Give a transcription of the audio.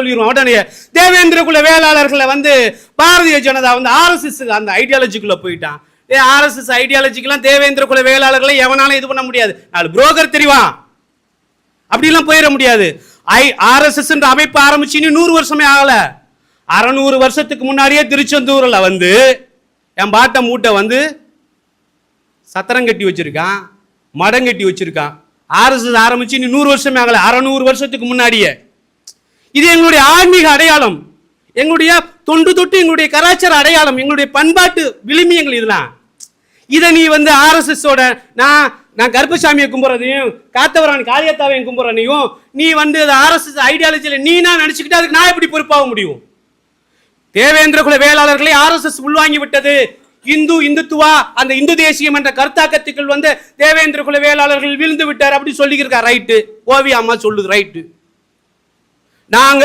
சொல்லிடுவோம் தேவேந்திர குல வேளாளர்களை வந்து பாரதிய ஜனதா வந்து ஆர்எஸ்எஸ் அந்த ஐடியாலஜிக்குள்ள போயிட்டான். ஏ ஆர்எஸ்எஸ் ஐடியாலஜிக்கெல்லாம் தேவேந்திர குல வேளாளர்களை எவனாலும் இது பண்ண முடியாது. நாலு புரோக்கர் தெரிவான் அப்படிலாம் போயிட முடியாது. ஐ ஆர்எஸ்எஸ் அமைப்பு ஆரம்பிச்சு இன்னும் நூறு வருஷமே ஆகல. அறநூறு வருஷத்துக்கு முன்னாடியே திருச்செந்தூர்ல வந்து என் பாட்டை மூட்டை வந்து சத்திரம் கட்டி வச்சிருக்கான் மடம் கட்டி வச்சிருக்கான். ஆர்எஸ்எஸ் ஆரம்பிச்சு இன்னும் நூறு வருஷமே ஆகல. அறநூறு வருஷத்துக்கு முன்னாடியே. இது எங்களுடைய ஆன்மீக அடையாளம். எங்களுடைய தொண்டு தொட்டு எங்களுடைய கலாச்சார அடையாளம் எங்களுடைய பண்பாட்டு விளிமியங்கள் இதெல்லாம். இதை நீ வந்து ஆர்எஸ்எஸோட நான் நான் கருப்பசாமியை கும்புறதையும் காத்தவரான் காளியத்தாவையும் கும்புறனையும் நீ வந்து அதை ஆர்எஸ்எஸ் ஐடியாலஜியில் நீ நான் நினச்சிக்கிட்டு அதுக்கு நான் எப்படி பொறுப்பாக முடியும்? தேவேந்திர குல வேளாளர்களை ஆர்எஸ்எஸ் உள்வாங்கி விட்டது இந்து இந்துத்துவா அந்த இந்து தேசியம் என்ற கருத்தாக்கத்துக்குள் வந்து தேவேந்திர குல வேளாளர்கள் விழுந்து விட்டார் அப்படி சொல்லியிருக்கார் ரைட்டு ஓவியம்மா சொல்லுது ரைட்டு நாங்க